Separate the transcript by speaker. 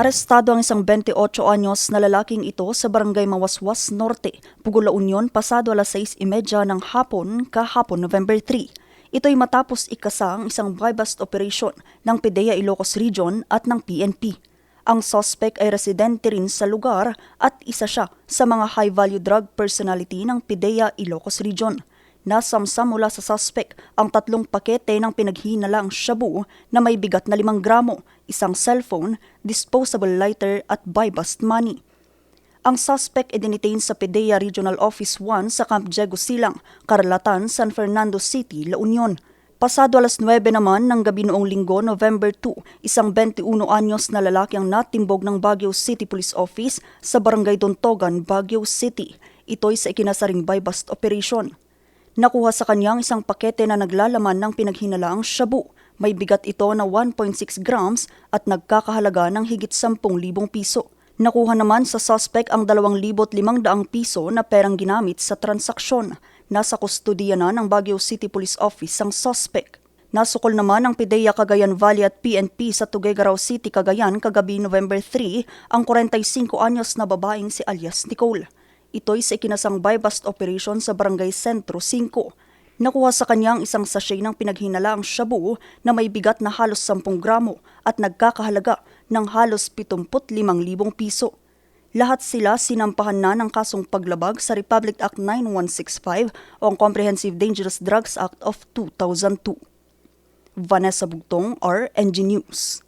Speaker 1: Arestado ang isang 28 anyos na lalaking ito sa barangay Mawaswas Norte, Pugo La Union, pasado alas 6.30 ng hapon kahapon November 3. Ito'y matapos ikasang isang buy-bust operation ng PDEA Ilocos Region at ng PNP. Ang suspect ay residente rin sa lugar at isa siya sa mga high-value drug personality ng PDEA Ilocos Region. Nasamsam mula sa suspect ang tatlong pakete ng pinaghinalang shabu na may bigat na 5 gramo, isang cellphone, disposable lighter at buy-bust money. Ang suspect ay dinitain sa PDEA Regional Office 1 sa Camp Diego Silang, Carlatan, San Fernando City, La Union. Pasado alas 9 naman ng gabi noong linggo, November 2, isang 21 anyos na lalaki ang natimbog ng Baguio City Police Office sa Barangay Dontogan, Baguio City. Ito'y sa ikinasaring buy-bust operation. Nakuha sa kanyang isang pakete na naglalaman ng pinaghinalaang shabu. May bigat ito na 1.6 grams at nagkakahalaga ng higit 10,000 piso. Nakuha naman sa suspect ang 2,500 piso na perang ginamit sa transaksyon. Nasa kustodiya na ng Baguio City Police Office ang suspect. Nasukol naman ng PIDEA Cagayan Valley at PNP sa Tuguegarao City, Cagayan kagabi November 3 ang 45 anyos na babaeng si alias Nicole. Ito'y sa ikinasang buy-bust operation sa Barangay Sentro 5. Nakuha sa kanyang isang sachet ng pinaghinalaang shabu na may bigat na halos 10 gramo at nagkakahalaga ng halos 75,000 piso. Lahat sila sinampahan na ng kasong paglabag sa Republic Act 9165 o ang Comprehensive Dangerous Drugs Act of 2002. Vanessa Bugtong, RNG News.